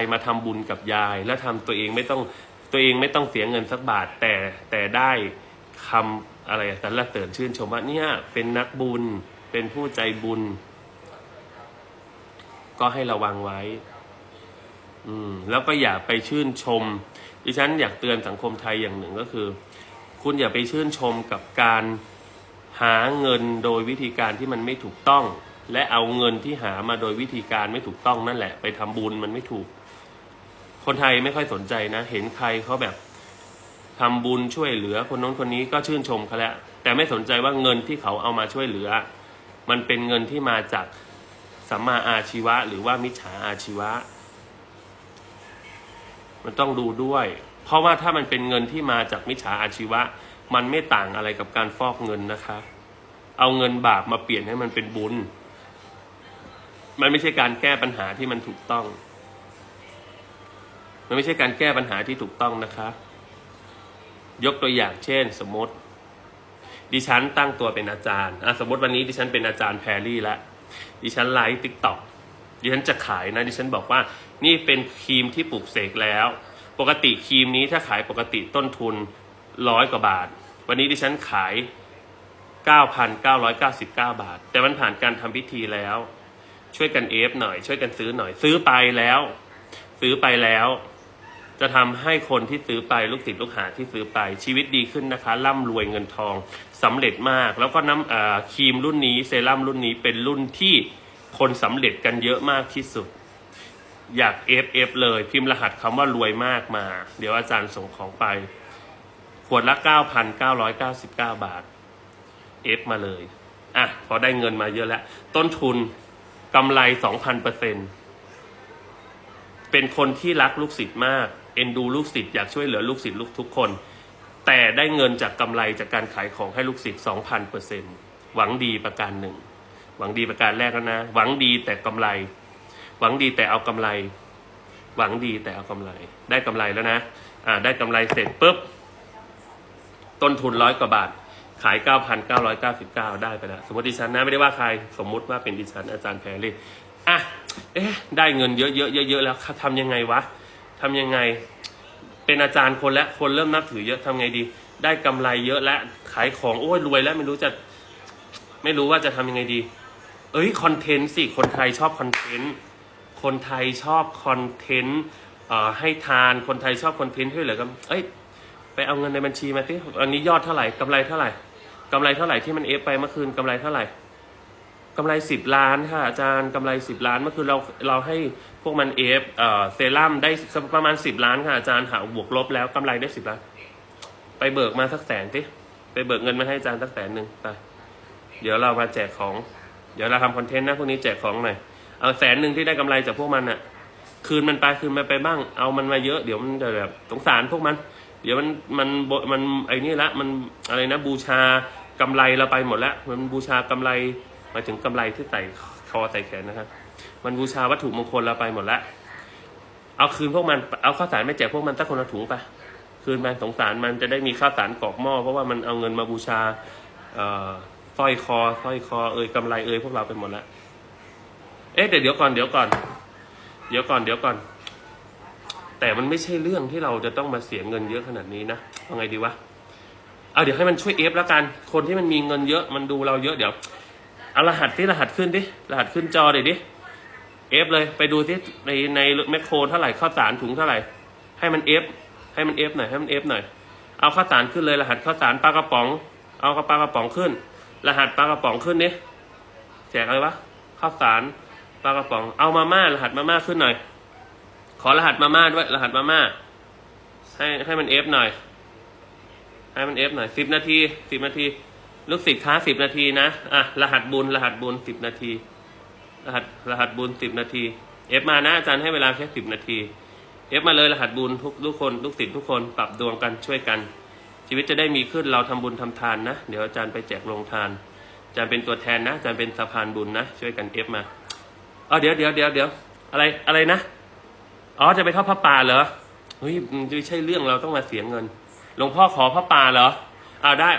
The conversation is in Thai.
ายมาทำบุญกับยาย แล้วทำตัวเองไม่ต้องตัวเองไม่ต้องเสียเงินสักบาท แต่แต่ได้คำอะไรสรรเสริญชื่นชมว่าเนี่ยเป็นนักบุญเป็นผู้ใจบุญ ก็ให้ระวังไว้ อืม แล้วก็อย่าไปชื่นชม ดิฉันอยากเตือนสังคมไทยอย่างหนึ่งก็คือ คุณอย่าไปชื่นชมกับการหาเงินโดยวิธีการที่มันไม่ถูกต้อง และเอาเงินที่หามาโดยวิธีการไม่ถูกต้องนั่นแหละ ไปทำบุญมันไม่ถูก คนไทยไม่ค่อยสนใจนะ เห็นใครเขาแบบทำบุญช่วยเหลือคนน้นคนนี้ก็ชื่นชมเขาแล้วแต่ไม่สนใจว่าเงินที่เขาเอามาช่วยเหลือ มันเป็นเงินที่มาจากสัมมาอาชีวะ หรือว่ามิจฉาอาชีวะ มันต้องดูด้วย เพราะว่าถ้ามันเป็นเงินที่มาจากมิจฉาอาชีวะ มันไม่ต่างอะไรกับการฟอกเงินนะคะ เอาเงินบาปมาเปลี่ยนให้มันเป็นบุญ มันไม่ใช่การแก้ปัญหาที่มันถูกต้อง มันไม่ใช่การแก้ปัญหาที่ถูกต้องนะคะ ยกตัวอย่างเช่น สมมติ ดิฉันตั้งตัวเป็นอาจารย์อะสมมติวันนี้ดิฉันเป็นอาจารย์แพรรี่ล้วดิฉันไลฟ์ติ๊กต็อกดิฉันจะขายนะ ดิฉันบอกว่า นี่เป็นครีมที่ปลูกเสกแล้ว ปกติครีมนี้ถ้าขายปกติต้นทุนร้อยกว่าบาท วันนี้ดิฉันขาย 9,999 บาท แต่มันผ่านการทำพิธีแล้ว ช่วยกันเอฟหน่อย ช่วยกันซื้อหน่อย ซื้อไปแล้ว ซื้อไปแล้ว จะทำให้คนที่ซื้อไปลูกศิษย์ลูกหาที่ซื้อไปชีวิตดีขึ้นนะคะ ร่ำรวยเงินทองสำเร็จมาก แล้วก็น้ำครีมรุ่นนี้เซรั่มรุ่นนี้เป็นรุ่นที่คนสำเร็จกันเยอะมากที่สุด อยากเอฟเอฟเลยพิมพ์รหัสคำว่ารวยมากมา เดี๋ยวอาจารย์ส่งของไป ขวดละ 9,999 บาทเอฟมาเลยอะพอได้เงินมาเยอะแล้ว ต้นทุน กำไร2,000เปอร์เซ็นเป็นคนที่รักลูกศิษย์มาก เอ็นดูลูกศิษย์อยากช่วยเหลือลูกศิษย์ลูกทุกคน แต่ได้เงินจากกำไรจากการขายของให้ลูกศิษย์2,000เปอร์เซ็นหวังดีประการหนึ่ง หวังดีประการแรกแล้วนะ หวังดีแต่กำไร หวังดีแต่เอากำไร หวังดีแต่เอากำไร ได้กำไรแล้วนะ อ่า ได้กำไรเสร็จปุ๊บ ต้นทุนร้อยกว่าบาท ขาย 9,999 ได้ไปแล้ว สมมติดิฉันนะไม่ได้ว่าใคร สมมุติว่าเป็นดิฉันอาจารย์แพรรี่อะเอ๊ะได้เงินเยอะๆเยอะๆแล้วทำยังไงวะทำยังไง เป็นอาจารย์คนแล้วคนเริ่มนับถือเยอะทำไงดี ได้กำไรเยอะแล้วขายของโอ้ยรวยแล้วไม่รู้จะไม่รู้ว่าจะทำยังไงดี เอ้ยคอนเทนต์สิคนไทยชอบคอนเทนต์คนไทยชอบคอนเทนต์เอ่อให้ทานคนไทยชอบคอนเทนต์ช่วยเหลือกันเอ้ยไปเอาเงินในบัญชีมาสิวันนี้ยอดเท่าไหร่กำไรเท่าไหร่ กำไรเท่าไหร่ที่มันเอฟไปเมื่อคืนกำไรเท่าไหร่กำไรสิบล้านค่ะอาจารย์กำไรสิบล้านเมื่อคืนเราเราให้พวกมันเอฟเอ่อเซรั่มได้ประมาณสิบล้านค่ะอาจารย์หาบวกลบแล้วกำไรได้สิบล้าน ไปเบิกมาสักแสนสิไปเบิกเงินมาให้อาจารย์สักแสนหนึ่งไปเดี๋ยวเรามาแจกของ เดี๋ยวเราทำคอนเทนต์นะพวกนี้แจกของหน่อยเอาแสนหนึ่งที่ได้กำไรจากพวกมันอะคืนมันไปคืนมันไปบ้าง เอามันมาเยอะเดี๋ยวมันจะแบบสงสารพวกมัน เดี๋ยวมันมันมันไอ้นี่ละมันอะไรนะบูชา กำไรเราไปหมดแล้วมันบูชากำไรมาถึงกำไรที่ใส่คอใส่แขนนะครับ มันบูชาวัตถุมงคลเราไปหมดแล้วเอาคืนพวกมันเอาข้าวสารไม่แจกพวกมันตั้งคนละถุงไปคืนไปสงสารมันจะได้มีข้าวสารกรอกหม้อเพราะว่ามันเอาเงินมาบูชาเอ่อสร้อยคอสร้อยคอเอ่ยกำไรเอ่ยพวกเราไปหมดแล้วเอ๊ะแต่เดี๋ยวก่อนเดี๋ยวก่อน เดี๋ยวก่อนเดี๋ยวก่อน แต่มันไม่ใช่เรื่องที่เราจะต้องมาเสียเงินเยอะขนาดนี้นะเอาไงดีวะ เอาเดี๋ยวให้มันช่วยเอฟแล้วกัน คนที่มันมีเงินเยอะมันดูเราเยอะเดี๋ยวเอารหัสที่รหัสขึ้นดิรหัสขึ้นจอเดี๋ยวดิเอฟเลยไปดูที่ในในแมคโครเท่าไหร่ข้าวสารถุงเท่าไหร่ ให้มันเอฟให้มันเอฟหน่อยให้มันเอฟหน่อยเอาข้าวสารขึ้นเลยรหัสข้าวสารปลากระป๋อง เอากระปลากระป๋องขึ้น รหัสปลากระป๋องขึ้นดิแจกอะไรวะข้าวสารปลากระป๋อง เอามาม่ารหัสมาม่าขึ้นหน่อย ขอรหัสมาม่าด้วยรหัสมาม่าให้ให้มันเอฟหน่อย ให้มันเอฟหน่อยสิบนาทีสิบนาที ลูกศิษย์ค้าสิบนาทีนะอะรหัสบุญรหัสบุญสิบนาที รหัสรหัสบุญสิบนาทีเอฟมานะอาจารย์ให้เวลาแค่สิบนาทีเอฟมาเลยรหัสบุญทุกทุกคนลูกศิษย์ทุกคนปรับดวงกันช่วยกัน ชีวิตจะได้มีขึ้นเราทำบุญทำทานนะ เดี๋ยวอาจารย์ไปแจกโรงทานอาจารย์เป็นตัวแทนนะอาจารย์เป็นสะพานบุญนะช่วยกันเอฟมาอ๋อเดี๋ยวเดี๋ยวเดี๋ยวเดี๋ยวอะไรอะไรนะอ๋อจะไปทอดพระป่าเหรอเฮ้ยไม่ใช่เรื่องเราต้องมาเสียเงิน หลวงพ่อขอพระป่าเหรออ้าวได้